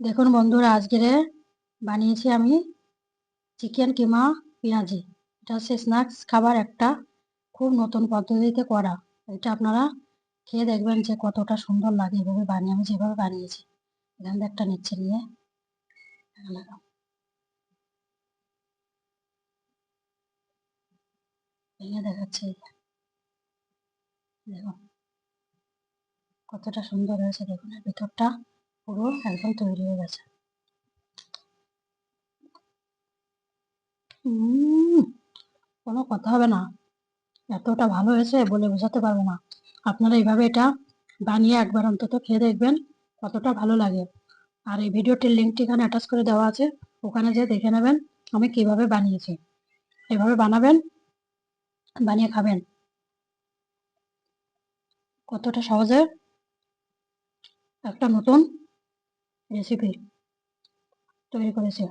দেখুন বন্ধুরা, আজকের বানিয়েছি আমি চিকেন কিমা, পেঁয়াজি। এটা হচ্ছে স্ন্যাক্স খাবার একটা খুব নতুন পদ্ধতিতে করা। এটা আপনারা খেয়ে দেখবেন যে কতটা সুন্দর লাগে এভাবে বানিয়ে। আমি যেভাবে বানিয়েছি, এখান থেকে একটা নিচ্ছে নিয়ে। ভেঙে দেখাচ্ছে দেখুন, কতটা সুন্দর হয়েছে দেখুন এর ভিতরটা পুরো একদম তৈরি হয়ে গেছে। কোনো কথা হবে না। এতটা ভালো হয়েছে বলে বোঝাতে পারব না। আপনারা এইভাবে এটা বানিয়ে একবার অন্তত খেয়ে দেখবেন কতটা ভালো লাগে। আর এই ভিডিওটির লিঙ্কটি এখানে অ্যাটাচ করে দেওয়া আছে। ওখানে যেয়ে দেখে নেবেন আমি কীভাবে বানিয়েছি। এভাবে বানাবেন, বানিয়ে খাবেন। কতটা সহজে। একটা নতুন রেসিপি তৈরি করেছে